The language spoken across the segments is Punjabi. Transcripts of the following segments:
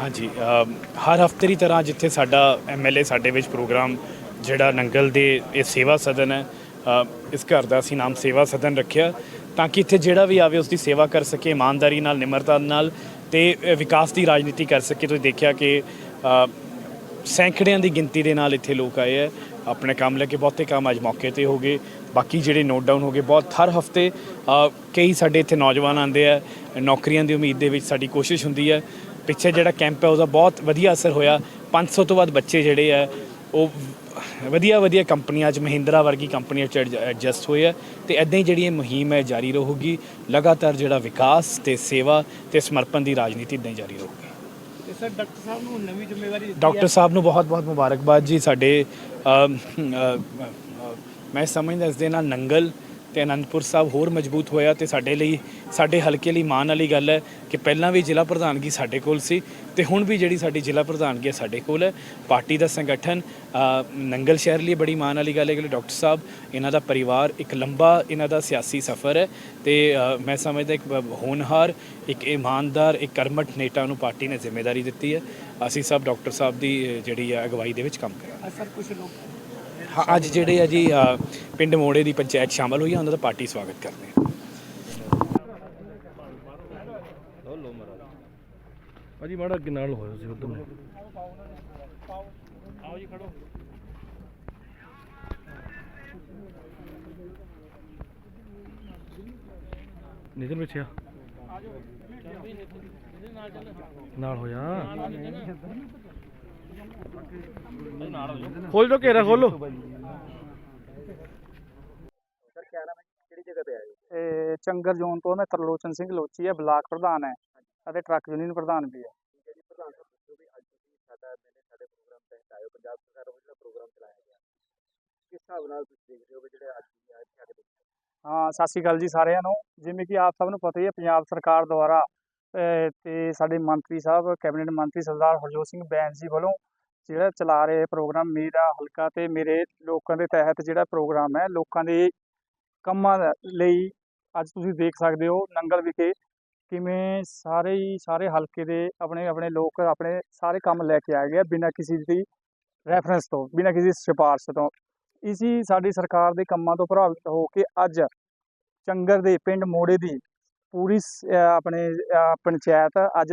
ਹਾਂਜੀ ਹਰ ਹਫ਼ਤੇ ਦੀ ਤਰ੍ਹਾਂ ਜਿੱਥੇ ਸਾਡਾ ਐਮਐਲਏ ਸਾਡੇ ਵਿੱਚ ਪ੍ਰੋਗਰਾਮ, ਜਿਹੜਾ ਨੰਗਲ ਦੇ ਇਹ ਸੇਵਾ ਸਦਨ ਹੈ ਇਸ ਘਰ ਦਾ ਅਸੀਂ ਨਾਮ ਸੇਵਾ ਸਦਨ ਰੱਖਿਆ, ਤਾਂ ਕਿ ਇੱਥੇ ਜਿਹੜਾ ਵੀ ਆਵੇ ਉਸ ਦੀ ਸੇਵਾ ਕਰ ਸਕੇ, ਇਮਾਨਦਾਰੀ ਨਾਲ, ਨਿਮਰਤਾ ਨਾਲ ਤੇ ਵਿਕਾਸ ਦੀ ਰਾਜਨੀਤੀ ਕਰ ਸਕੇ। ਤੁਸੀਂ ਦੇਖਿਆ ਕਿ ਸੈਂਕੜਿਆਂ ਦੀ ਗਿਣਤੀ ਦੇ ਨਾਲ ਇੱਥੇ ਲੋਕ ਆਏ ਹੈ। ਆਪਣੇ ਕੰਮ ਲੈ ਕੇ ਬਹੁਤੇ ਕੰਮ ਅੱਜ ਮੌਕੇ ਤੇ ਹੋ ਗਏ। ਬਾਕੀ ਜਿਹੜੇ ਨੋਟ ਡਾਊਨ ਹੋ ਗਏ, ਬਹੁਤ ਹਰ ਹਫ਼ਤੇ ਕਈ ਸਾਡੇ ਇੱਥੇ ਨੌਜਵਾਨ ਆਉਂਦੇ ਆ ਨੌਕਰੀਆਂ ਦੀ ਉਮੀਦ ਦੇ ਵਿੱਚ ਸਾਡੀ ਕੋਸ਼ਿਸ਼ ਹੁੰਦੀ ਹੈ। ਪਿੱਛੇ ਜਿਹੜਾ ਕੈਂਪ ਹੈ ਉਹਦਾ ਬਹੁਤ ਵਧੀਆ ਅਸਰ ਹੋਇਆ। 500 ਤੋਂ ਵੱਧ ਬੱਚੇ ਜਿਹੜੇ ਆ ਉਹ ਵਧੀਆ ਵਧੀਆ ਕੰਪਨੀਆਂ 'ਚ ਮਹਿੰਦਰਾ ਵਰਗੀ ਕੰਪਨੀਆਂ 'ਚ ਐਡਜਸਟ ਹੋਏ ਆ ਤੇ ਐਦਾਂ ਹੀ ਜਿਹੜੀ ਇਹ ਮੁਹਿੰਮ ਹੈ ਜਾਰੀ ਰਹੂਗੀ। ਲਗਾਤਾਰ ਜਿਹੜਾ ਵਿਕਾਸ ਤੇ ਸੇਵਾ ਤੇ ਸਮਰਪਣ ਦੀ ਰਾਜਨੀਤੀ ਇਦਾਂ ਹੀ ਜਾਰੀ ਰਹੂਗੀ। ਤੇ ਸਰ ਡਾਕਟਰ ਸਾਹਿਬ ਨੂੰ ਨਵੀਂ ਜ਼ਿੰਮੇਵਾਰੀ ਡਾਕਟਰ ਸਾਹਿਬ ਨੂੰ ਬਹੁਤ-ਬਹੁਤ ਮੁਬਾਰਕਬਾਦ ਜੀ। ਸਾਡੇ ਮੈਂ ਸਮਝਦਾ ਇਸ ਦੇ ਨਾਲ ਨੰਗਲ ਤੇ ਅਨੰਦਪੁਰ ਸਾਹਿਬ ਹੋਰ ਮਜ਼ਬੂਤ ਹੋਇਆ ਤੇ ਸਾਡੇ ਲਈ, ਸਾਡੇ ਹਲਕੇ ਲਈ ਮਾਣ ਵਾਲੀ ਗੱਲ ਹੈ ਕਿ ਪਹਿਲਾਂ ਵੀ ਜ਼ਿਲ੍ਹਾ ਪ੍ਰਧਾਨਗੀ ਸਾਡੇ ਕੋਲ ਸੀ ਤੇ ਹੁਣ ਵੀ ਜਿਹੜੀ ਸਾਡੀ ਜ਼ਿਲ੍ਹਾ ਪ੍ਰਧਾਨਗੀ ਹੈ ਸਾਡੇ ਕੋਲ ਹੈ। ਪਾਰਟੀ ਦਾ ਸੰਗਠਨ ਨੰਗਲ ਸ਼ਹਿਰ ਲਈ ਬੜੀ ਮਾਣ ਵਾਲੀ ਗੱਲ ਹੈ ਕਿ ਡਾਕਟਰ ਸਾਹਿਬ, ਇਹਨਾਂ ਦਾ ਪਰਿਵਾਰ ਇੱਕ ਲੰਬਾ, ਇਹਨਾਂ ਦਾ ਸਿਆਸੀ ਸਫ਼ਰ ਹੈ ਤੇ ਮੈਂ ਸਮਝਦਾ ਇੱਕ ਹੋਣਹਾਰ, ਇੱਕ ਇਮਾਨਦਾਰ, ਇੱਕ ਕਰਮਠ ਨੇਤਾ ਨੂੰ ਪਾਰਟੀ ਨੇ ਜ਼ਿੰਮੇਵਾਰੀ ਦਿੱਤੀ ਹੈ। ਅਸੀਂ ਸਭ ਡਾਕਟਰ ਸਾਹਿਬ ਦੀ ਜਿਹੜੀ ਹੈ ਅਗਵਾਈ ਦੇ ਵਿੱਚ ਕੰਮ ਕਰਾਂਗੇ। ਸਰ ਕੁਝ ਲੋਕ ਹਾਂ, ਅੱਜ ਜਿਹੜੇ ਆ ਜੀ ਅ, ਪਿੰਡ ਮੋੜੇ ਦੀ ਪੰਚਾਇਤ ਸ਼ਾਮਲ ਹੋਈ ਹੈ ਉਹਨਾਂ ਦਾ ਪਾਰਟੀ ਸਵਾਗਤ ਕਰਦੇ ਹਾਂ ਭਾਜੀ ਮਾੜਾ ਅੱਗੇ ਨਾਲ ਹੋਇਆ ਸੀ ਉਧਰ ਨੂੰ। ਆਓ ਜੀ ਖੜੋ। ਨਿਤਨ ਵਿੱਚ ਆ। ਨਾਲ ਹੋ ਜਾ ਖੋਲ ਜੋ ਘੇਰਾ ਖੋਲੋ। ਇਹ ਚੰਗਰ ਜ਼ੋਨ ਤੋਂ ਮੈਂ ਤਰਲੋਚਨ ਸਿੰਘ ਲੋਚੀ ਹੈ ਬਲਾਕ ਪ੍ਰਧਾਨ ਹੈ ਅਤੇ ਟਰੱਕ ਯੂਨੀਅਨ ਪ੍ਰਧਾਨ ਵੀ ਹੈ। ਹਾਂ ਸਤਿ ਸ਼੍ਰੀ ਅਕਾਲ ਜੀ ਸਾਰਿਆਂ ਨੂੰ। ਜਿਵੇਂ ਕਿ ਆਪ ਸਭ ਨੂੰ ਪਤਾ ਹੀ ਹੈ ਪੰਜਾਬ ਸਰਕਾਰ ਦੁਆਰਾ ਤੇ ਸਾਡੇ ਮੰਤਰੀ ਸਾਹਿਬ ਕੈਬਨਿਟ ਮੰਤਰੀ ਸਰਦਾਰ ਹਰਜੋਤ ਸਿੰਘ ਬੈਂਸ ਜੀ ਵੱਲੋਂ ਜਿਹੜਾ ਚਲਾ ਰਹੇ ਪ੍ਰੋਗਰਾਮ, ਮੇਰਾ ਹਲਕਾ ਤੇ ਮੇਰੇ ਲੋਕਾਂ ਦੇ ਤਹਿਤ ਜਿਹੜਾ ਪ੍ਰੋਗਰਾਮ ਹੈ, ਲੋਕਾਂ ਦੇ ਕੰਮਾਂ ਲਈ ਅੱਜ ਤੁਸੀਂ ਦੇਖ ਸਕਦੇ ਹੋ ਨੰਗਲ ਵਿਖੇ ਕਿਵੇਂ ਸਾਰੇ ਹੀ ਸਾਰੇ ਹਲਕੇ ਦੇ ਆਪਣੇ ਆਪਣੇ ਲੋਕ ਆਪਣੇ ਸਾਰੇ ਕੰਮ ਲੈ ਕੇ ਆ ਗਏ ਬਿਨਾਂ ਕਿਸੇ ਦੀ ਰੈਫਰੈਂਸ ਤੋਂ, ਬਿਨਾਂ ਕਿਸੇ ਸਿਫਾਰਸ਼ ਤੋਂ। ਇਸੀ ਸਾਡੀ ਸਰਕਾਰ ਦੇ ਕੰਮਾਂ ਤੋਂ ਪ੍ਰਭਾਵਿਤ ਹੋ ਕੇ ਅੱਜ ਚੰਗਰ ਦੇ ਪਿੰਡ ਮੋੜੇ ਦੀ ਪੂਰੀ ਸ- ਆਪਣੇ ਪੰਚਾਇਤ ਅੱਜ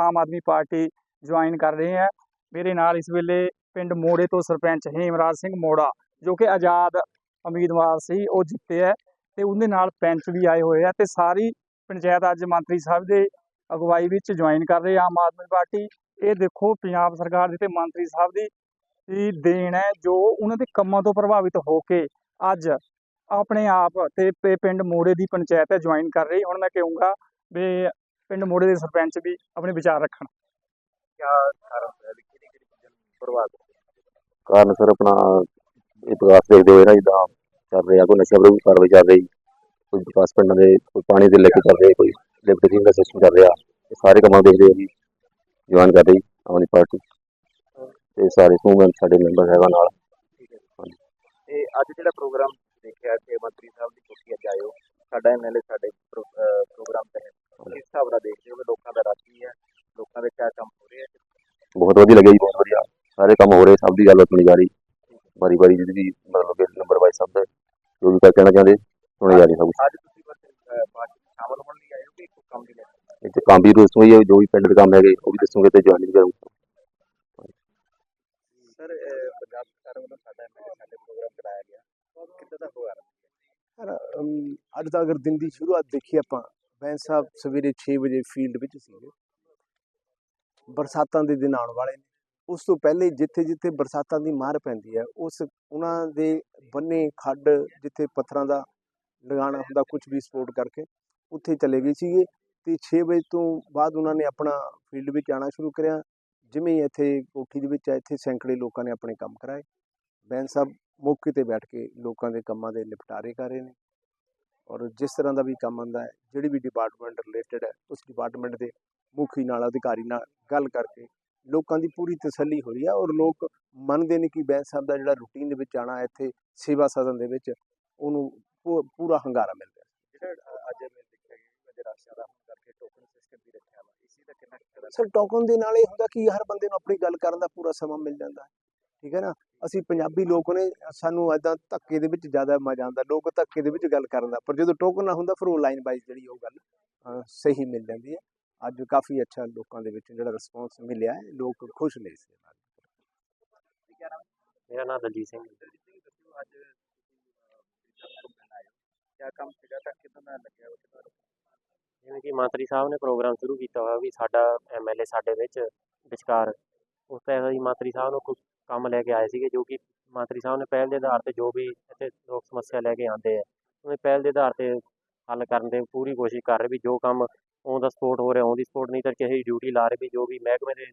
ਆਮ ਆਦਮੀ ਪਾਰਟੀ ਜੁਆਇਨ ਕਰ ਰਹੇ ਹੈ ਮੇਰੇ ਨਾਲ ਇਸ ਵੇਲੇ ਪਿੰਡ ਮੋੜੇ ਤੋਂ ਸਰਪੰਚ ਹੇਮਰਾਜ ਸਿੰਘ ਮੋੜਾ, ਜੋ ਕਿ ਆਜ਼ਾਦ ਉਮੀਦਵਾਰ ਸੀ, ਉਹ ਜਿੱਤੇ ਹੈ ਤੇ ਉਹਦੇ ਨਾਲ ਪੈਂਚ ਵੀ ਆਏ ਹੋਏ ਆ ਤੇ ਸਾਰੀ ਪੰਚਾਇਤ ਅੱਜ ਮੰਤਰੀ ਸਾਹਿਬ ਦੇ ਅਗਵਾਈ ਵਿੱਚ ਜੁਆਇਨ ਕਰ ਰਹੀ ਆਮ ਆਦਮੀ ਪਾਰਟੀ। ਇਹ ਦੇਖੋ ਪੰਜਾਬ ਸਰਕਾਰ ਦੀ ਤੇ ਮੰਤਰੀ ਸਾਹਿਬ ਦੀ ਦੀ ਦੇਣ ਹੈ, ਜੋ ਉਹਨਾਂ ਦੇ ਕੰਮਾਂ ਤੋਂ ਪ੍ਰਭਾਵਿਤ ਹੋ ਕੇ ਅੱਜ ਆਪਣੇ ਆਪ ਤੇ ਪਿੰਡ ਮੋੜੇ ਦੀ ਪੰਚਾਇਤ ਹੈ ਜੁਆਇਨ ਕਰ ਰਹੀ। ਹੁਣ ਮੈਂ ਕਹੂੰਗਾ ਵੀ ਪਿੰਡ ਮੋੜੇ ਦੇ ਸਰਪੰਚ ਵੀ ਆਪਣੇ ਵਿਚਾਰ ਰੱਖਣ। ਕਾਰਨ ਸਰ ਆਪਣਾ ਇਹ ਵਿਕਾਸ ਦੇਖਦੇ ਹੋਏ ਨਾ ਜਿੱਦਾਂ ਚੱਲ ਰਿਹਾ ਕੋਈ ਨਸ਼ਾ ਵਿਰੋਧੀ ਕਾਰਵਾਈ ਚੱਲ ਰਹੀ ਕੋਈ ਵਿਕਾਸ ਪਿੰਡਾਂ ਦੇ ਕੋਈ ਪਾਣੀ ਦੇ ਲੈ ਕੇ ਚੱਲ ਰਿਹਾ ਕੋਈ ਲਿਫਟ ਦਾ ਸਿਸਟਮ ਚੱਲ ਰਿਹਾ ਇਹ ਸਾਰੇ ਕੰਮਾਂ ਦੇਖਦੇ ਹੋਏ ਜੀ ਜਵਾਨ ਕਰ ਰਹੀ ਆਪਣੀ ਪਾਰਟੀ ਤੇ ਸਾਰੇ ਸਮੂਹ ਸਾਡੇ ਮੈਂਬਰ ਹੈਗਾ ਨਾਲ। ਤੇ ਅੱਜ ਜਿਹੜਾ ਪ੍ਰੋਗਰਾਮ ਦੇਖਿਆ ਕਿ ਮੰਤਰੀ ਸਾਹਿਬ ਦੀ ਕੁਰਸੀ ਅੱਜ ਆਇਓ ਸਾਡਾ ਐਮਐਲਏ ਸਾਡੇ ਪ੍ਰੋਗਰਾਮ ਤਹਿਤ ਕਿਸ ਹਿਸਾਬ ਨਾਲ ਦੇਖਦੇ ਹੋ ਕਿ ਲੋਕਾਂ ਦਾ ਰਾਜ ਕੀ ਹੈ ਲੋਕਾਂ ਦੇ ਕਿਆ ਕੰਮ ਹੋ ਰਹੇ ਬਹੁਤ ਵਧੀਆ ਲੱਗਿਆ ਜੀ ਸਾਰੇ ਕੰਮ ਹੋ ਰਹੇ ਸਭ ਦੀ ਗੱਲ ਸੁਣੀ ਜਾ ਰਹੀ। ਵਾਰੀ ਵਾਰੀ ਜਿਹਦੀ ਵੀ ਮਤਲਬ ਕਿ ਨੰਬਰ ਵਾਈਜ਼ ਸਭ ਦਾ ਜੋ ਵੀ ਕਹਿਣਾ ਚਾਹੁੰਦੇ ਸੁਣੀ ਜਾ ਰਹੀ ਸਭ ਅੱਜ ਤੁਸੀਂ ਬਸ ਅਹ, ਪਾਰਟੀ ਵਿੱਚ ਸ਼ਾਮਲ ਹੋਣ ਲਈ ਆਇਓ ਕਿ ਇੱਕ ਕੰਮ ਦੀ ਲੈ ਕੇ? ਇਹ 'ਚ ਕੰਮ ਵੀ ਦੱਸੂਗੇ ਜੀ, ਜੋ ਵੀ ਪਿੰਡ ਦੇ ਕੰਮ ਹੈਗੇ ਉਹ ਵੀ ਦੱਸੂਗੇ ਤੇ ਜੁਆਇਨ ਵੀ ਕਰੂੰਗਾ। ਸਰ ਅਹ, ਪੰਜਾਬ ਸਰਕਾਰ ਵੱਲੋਂ ਸਾਡਾ ਐਮਐਲਏ ਸਾਡੇ ਪ੍ਰੋਗਰਾਮ ਚਲਾਇਆ ਗਿਆ। ਕਿੱਦਾਂ ਦਾ ਹੋਇਆ? ਯਾਰ, ਅਮ, ਅੱਜ ਦਾ ਅਗਰ ਦਿਨ ਦੀ ਸ਼ੁਰੂਆਤ ਦੇਖੀਏ ਆਪਾਂ ਬੈਂਸ ਸਾਹਿਬ ਸਵੇਰੇ 6 ਵਜੇ ਫੀਲਡ ਵਿੱਚ ਸੀਗੇ। ਬਰਸਾਤਾਂ ਦੇ ਦਿਨ ਆਉਣ ਵਾਲੇ ਨੇ। ਉਸ ਤੋਂ ਪਹਿਲੇ ਜਿੱਥੇ ਜਿੱਥੇ ਬਰਸਾਤਾਂ ਦੀ ਮਾਰ ਪੈਂਦੀ ਹੈ ਉਸ ਉਹਨਾਂ ਦੇ ਬੰਨੇ ਖੱਡ ਜਿੱਥੇ ਪੱਥਰਾਂ ਦਾ ਲਗਾਉਣਾ ਹੁੰਦਾ ਕੁਝ ਵੀ ਸਪੋਰਟ ਕਰਕੇ ਉੱਥੇ ਚਲੇ ਗਏ ਸੀਗੇ ਤੇ 6 ਵਜੇ ਤੋਂ ਬਾਅਦ ਉਹਨਾਂ ਨੇ ਆਪਣਾ ਫੀਲਡ ਵਿੱਚ ਆਉਣਾ ਸ਼ੁਰੂ ਕਰਿਆ ਜਿਵੇਂ ਹੀ ਇੱਥੇ ਕੋਠੀ ਦੇ ਵਿੱਚ ਆ, ਇੱਥੇ ਸੈਂਕੜੇ ਲੋਕਾਂ ਨੇ ਆਪਣੇ ਕੰਮ ਕਰਾਏ। ਬੈਂਸ ਸਾਹਿਬ ਮੌਕੇ ਤੇ ਬੈਠ ਕੇ ਲੋਕਾਂ ਦੇ ਕੰਮਾਂ ਦੇ ਨਿਪਟਾਰੇ ਕਰ ਰਹੇ ਨੇ ਔਰ ਜਿਸ ਤਰ੍ਹਾਂ ਦਾ ਵੀ ਕੰਮ ਆਉਂਦਾ ਹੈ ਜਿਹੜੀ ਵੀ ਡਿਪਾਰਟਮੈਂਟ ਰਿਲੇਟਡ ਹੈ ਉਸ ਡਿਪਾਰਟਮੈਂਟ ਦੇ ਮੁਖੀ ਨਾਲ ਅਧਿਕਾਰੀ ਨਾਲ ਗੱਲ ਕਰਕੇ ਲੋਕਾਂ ਦੀ ਪੂਰੀ ਤਸੱਲੀ ਹੋਈ ਹੈ ਔਰ ਲੋਕ ਮੰਨਦੇ ਨੇ ਕਿ ਬੈਂਸ ਸਾਹਿਬ ਦਾ ਜਿਹੜਾ ਰੂਟੀਨ ਦੇ ਵਿੱਚ ਆਣਾ ਇੱਥੇ ਸੇਵਾ ਸਦਨ ਦੇ ਵਿੱਚ ਉਹਨੂੰ ਪੂਰਾ ਹੰਗਾਰਾ ਮਿਲ ਰਿਹਾ। ਜਿਹੜਾ ਅਹ, ਅੱਜ ਮੈਂ ਦੇਖਿਆ ਕਿ ਅੱਜ ਰਾਸ਼ਟਰ ਦਾ ਹੋਣ ਕਰਕੇ ਟੋਕਨ ਸਿਸਟਮ ਵੀ ਰੱਖਿਆ ਵਾ ਇਸੇ ਦਾ ਕਿੰਨਾ ਕੁ ਸਰ ਟੋਕਨ ਦੇ ਨਾਲ ਇਹ ਹੁੰਦਾ ਕਿ ਹਰ ਬੰਦੇ ਨੂੰ ਆਪਣੀ ਗੱਲ ਕਰਨ ਦਾ ਪੂਰਾ ਸਮਾਂ ਮਿਲ ਜਾਂਦਾ ਹੈ ਠੀਕ ਹੈ ਨਾ? ਅਸੀਂ ਪੰਜਾਬੀ ਲੋਕ ਨੇ ਸਾਨੂੰ ਐਦਾਂ ਧੱਕੇ ਦੇ ਵਿੱਚ ਜ਼ਿਆਦਾ ਮਜ਼ਾ ਆਉਂਦਾ ਲੋਕ ਧੱਕੇ ਦੇ ਵਿੱਚ ਗੱਲ ਕਰਨ ਦਾ ਪਰ ਜਦੋਂ ਟੋਕਨ ਨਾ ਹੁੰਦਾ ਫਿਰ ਉਹ ਲਾਈਨ ਵਾਈਜ਼ ਜਿਹੜੀ ਉਹ ਗੱਲ ਸਹੀ ਮਿਲ ਜਾਂਦੀ ਹੈ। ਅੱਜ ਕਾਫੀ ਅੱਛਾ ਲੋਕਾਂ ਦੇ ਵਿੱਚ ਜਿਹੜਾ ਰਿਸਪੌਂਸ ਮਿਲਿਆ ਹੈ ਲੋਕ ਖੁਸ਼ ਨੇ ਇਸ ਦੇ ਨਾਲ। ਮੇਰਾ ਨਾਮ ਦਲਜੀਤ ਸਿੰਘ ਹੈ। ਅੱਜ ਕਿਆ ਕੰਮ ਸੀਗਾ? ਤਾਂ ਕਿਦਾਂ ਦਾ ਲੱਗਿਆ ਉਹ ਕਿਦਾਂ ਜਿਵੇਂ ਕਿ ਮੰਤਰੀ ਸਾਹਿਬ ਨੇ ਪ੍ਰੋਗਰਾਮ ਸ਼ੁਰੂ ਕੀਤਾ ਹੋਇਆ ਵੀ ਸਾਡਾ ਐਮਐਲਏ ਸਾਡੇ ਵਿੱਚ ਵਿਚਕਾਰ ਉਸ ਤਰ੍ਹਾਂ ਹੀ ਮੰਤਰੀ ਸਾਹਿਬ ਨੂੰ ਕੁਝ ਕੰਮ ਲੈ ਕੇ ਆਏ ਸੀਗੇ ਜੋ ਕਿ ਮੰਤਰੀ ਸਾਹਿਬ ਨੇ ਪਹਿਲ ਦੇ ਆਧਾਰ ਤੇ ਜੋ ਵੀ ਇੱਥੇ ਲੋਕ ਸਮੱਸਿਆ ਲੈ ਕੇ ਆਉਂਦੇ ਆ ਉਹਨੇ ਪਹਿਲ ਦੇ ਆਧਾਰ ਤੇ ਹੱਲ ਕਰਨ ਦੀ ਪੂਰੀ ਕੋਸ਼ਿਸ਼ ਕਰ ਰਹੇ ਵੀ ਜੋ ਕੰਮ ਔਨ ਦਾ ਸਪੋਰਟ ਹੋ ਰਿਹਾ ਔਨ ਦੀ ਸਪੋਰਟ ਨਹੀਂ ਤਾਂ ਕਿਸੇ ਡਿਊਟੀ ਲਾ ਰਹੇ ਵੀ ਜੋ ਵੀ ਮਹਿਕਮੇ ਦੇ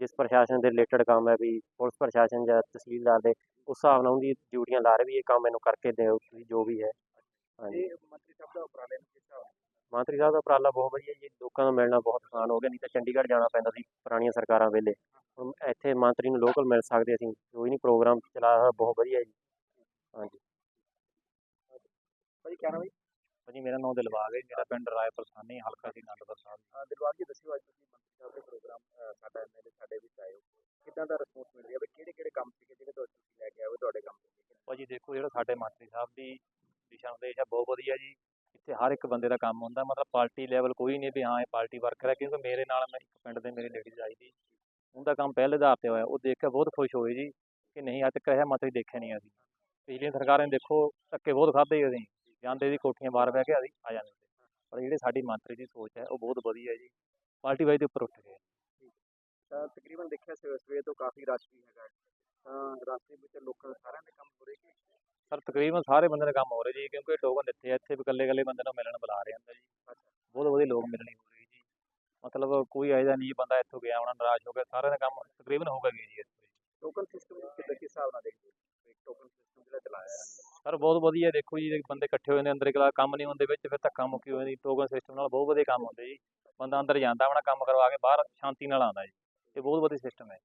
ਜਿਸ ਪ੍ਰਸ਼ਾਸਨ ਦੇ ਰਿਲੇਟਡ ਕੰਮ ਹੈ ਵੀ ਪੁਲਿਸ ਪ੍ਰਸ਼ਾਸਨ ਜਾਂ ਤਹਿਸੀਲਦਾਰ ਦੇ ਉਸ ਹਿਸਾਬ ਨਾਲ ਉਹਦੀ ਡਿਊਟੀਆਂ ਲਾ ਰਹੇ ਵੀ ਇਹ ਕੰਮ ਮੈਨੂੰ ਕਰਕੇ ਦਿਓ ਤੁਸੀਂ ਜੋ ਵੀ ਹੈ। ਹਾਂਜੀ। ਇਹ ਮੰਤਰੀ ਸਾਹਿਬ ਦਾ ਉਪਰਾਲੇ ਨੂੰ ਕਿਸ ਹਿਸਾਬ ਨਾਲ? ਮੰਤਰੀ ਸਾਹਿਬ ਦਾ ਉਪਰਾਲਾ ਬਹੁਤ ਵਧੀਆ ਜੀ ਲੋਕਾਂ ਨੂੰ ਮਿਲਣਾ ਬਹੁਤ ਆਸਾਨ ਹੋ ਗਿਆ ਨਹੀਂ ਤਾਂ ਚੰਡੀਗੜ੍ਹ ਜਾਣਾ ਪੈਂਦਾ ਸੀ ਪੁਰਾਣੀਆਂ ਸਰਕਾਰਾਂ ਵੇਲੇ। ਹੁਣ ਇੱਥੇ ਮੰਤਰੀ ਨੂੰ ਲੋਕਲ ਮਿਲ ਸਕਦੇ ਅਸੀਂ ਕੋਈ ਨਹੀਂ ਪ੍ਰੋਗਰਾਮ ਹੋਇਆ ਬਹੁਤ ਵਧੀਆ ਜੀ। ਹਾਂਜੀ। ਭਾਈ ਕਿਆ ਨਾਮ ਹੈ ਭਾਜੀ ਮੇਰਾ ਨਾਮ ਦਿਲਬਾਗ ਹੈ ਮੇਰਾ ਪਿੰਡ ਰਾਏਪੁਰ ਸਾਨੀ ਹਲਕਾ ਸੀ ਅਨੰਦਪੁਰ ਸਾਹਿਬ ਅਹ ਦਿਲਬਾਗ ਜੀ ਦੱਸਿਓ ਅੱਜ ਤੁਸੀਂ ਮੰਤਰੀ ਸਾਹਿਬ ਦੇ ਪ੍ਰੋਗਰਾਮ ਸਾਡਾ ਐਮਐਲਏ ਸਾਡੇ ਵਿੱਚ ਆਏ ਹੋ। ਕਿੱਦਾਂ ਦਾ ਰਿਸਪੌਂਸ ਮਿਲ ਰਿਹਾ ਵੀ ਕਿਹੜੇ ਕਿਹੜੇ ਕੰਮ ਸੀਗੇ ਜਿਹੜੇ ਤੁਸੀਂ ਲੈ ਕੇ ਆਏ ਹੋ ਤੁਹਾਡੇ ਕੰਮ ਭਾਜੀ ਦੇਖੋ ਜਿਹੜਾ ਸਾਡੇ ਮੰਤਰੀ ਸਾਹਿਬ ਦੀ ਦਿਸ਼ਾ ਨਿਰਦੇਸ਼ ਹੈ ਬਹੁਤ ਵਧੀਆ ਜੀ। ਇੱਥੇ ਹਰ ਇੱਕ ਬੰਦੇ ਦਾ ਕੰਮ ਹੁੰਦਾ ਮਤਲਬ ਪਾਰਟੀ ਲੈਵਲ ਕੋਈ ਨਹੀਂ ਵੀ ਹਾਂ ਇਹ ਪਾਰਟੀ ਵਰਕਰ ਹੈ ਕਿਉਂਕਿ ਮੇਰੇ ਨਾਲ ਮੈਂ ਇੱਕ ਪਿੰਡ ਦੇ ਮੇਰੇ ਲੇਡੀਜ਼ ਆਈ ਸੀ ਉਹਦਾ ਕੰਮ ਪਹਿਲੇ ਆਧਾਰ ਤੇ ਹੋਇਆ ਉਹ ਦੇਖ ਕੇ ਬਹੁਤ ਖੁਸ਼ ਹੋਏ ਜੀ ਕਿ ਨਹੀਂ ਅੱਜ ਤੱਕ ਇਹ ਮੰਤਰੀ ਦੇਖਿਆ ਨਹੀਂ ਅਸੀਂ। ਪਿਛਲੀਆਂ ਸਰਕਾਰਾਂ ਨੇ ਦੇਖੋ ਧੱਕੇ ਬਹੁਤ ਖਾਧੇ ਅਸੀਂ। ਜਾਂਦੇ ਦੀ ਕੋਠੀਆਂ ਬਾਹਰ ਬਹਿ ਕੇ ਅਸੀਂ ਆ ਜਾਂਦੇ ਪਰ ਜਿਹੜੇ ਸਾਡੀ ਮੰਤਰੀ ਦੀ ਸੋਚ ਹੈ ਉਹ ਬਹੁਤ ਵਧੀਆ ਜੀ। ਪਾਰਟੀ ਵਾਈਜ਼ ਦੇ ਉੱਪਰ ਉੱਠ ਗਏ। ਤਾਂ ਤਕਰੀਬਨ ਦੇਖਿਆ ਸਵੇਰ ਸਵੇਰ ਤੋਂ ਕਾਫੀ ਰਸ਼ ਵੀ ਹੈਗਾ। ਹੈ। ਤਾਂ ਰਸਤੇ ਵਿੱਚ ਲੋਕਾਂ ਸਾਰਿਆਂ ਦੇ ਕੰਮ ਹੋ ਰਹੇ ਕਿ? ਸਰ ਤਕਰੀਬਨ ਸਾਰੇ ਬੰਦੇ ਦਾ ਕੰਮ ਹੋ ਰਿਹਾ ਜੀ ਕਿਉਂਕਿ ਟੋਕਨ ਦਿੱਤੇ ਆ ਇੱਥੇ ਵੀ ਇਕੱਲੇ ਇਕੱਲੇ ਬੰਦੇ ਨੂੰ ਮਿਲਣ ਬੁਲਾ ਰਹੇ ਹੁੰਦੇ ਜੀ। ਬਹੁਤ ਵਧੀਆ ਲੋਕ ਮਿਲਣੀ ਹੋ ਰਹੀ ਜੀ। ਮਤਲਬ ਕੋਈ ਐਜਾ ਨਹੀਂ ਬੰਦਾ ਇੱਥੋਂ ਗਿਆ ਹੋਣਾ ਨਾਰਾਜ਼ ਹੋ ਗਿਆ ਸਾਰਿਆਂ ਦਾ ਕੰਮ ਤਕਰੀਬਨ ਹੋ ਗਿਆ ਜੀ ਇੱਥੇ। ਟੋਕਨ ਸਿਸਟਮ ਕਿੱਦਾਂ ਕਿਸ ਹਿਸਾਬ ਨਾਲ ਦੇਖਦੇ ਹੋ ਇੱਕ ਟੋਕਨ ਸਿਸਟਮ ਜਿਹੜਾ ਚਲਾਇਆ ਹੈ ਸਰ ਬਹੁਤ ਵਧੀਆ ਦੇਖੋ ਜੀ ਬੰਦੇ ਇਕੱਠੇ ਹੋਏ ਨੇ, ਅੰਦਰ ਇੱਕ ਕੰਮ ਨਹੀਂ ਹੁੰਦੇ ਵਿੱਚ, ਫਿਰ ਧੱਕਾ ਮੁੱਕੀ ਹੋ ਜਾਂਦੀ ਟੋਕਨ ਸਿਸਟਮ ਨਾਲ ਬਹੁਤ ਵਧੀਆ ਕੰਮ ਹੁੰਦੇ ਜੀ। ਬੰਦਾ ਅੰਦਰ ਜਾਂਦਾ ਆਪਣਾ ਕੰਮ ਕਰਵਾ ਕੇ, ਬਾਹਰ ਸ਼ਾਂਤੀ ਨਾਲ ਆਉਂਦਾ ਜੀ। ਇਹ ਬਹੁਤ ਵਧੀਆ ਸਿਸਟਮ ਹੈ।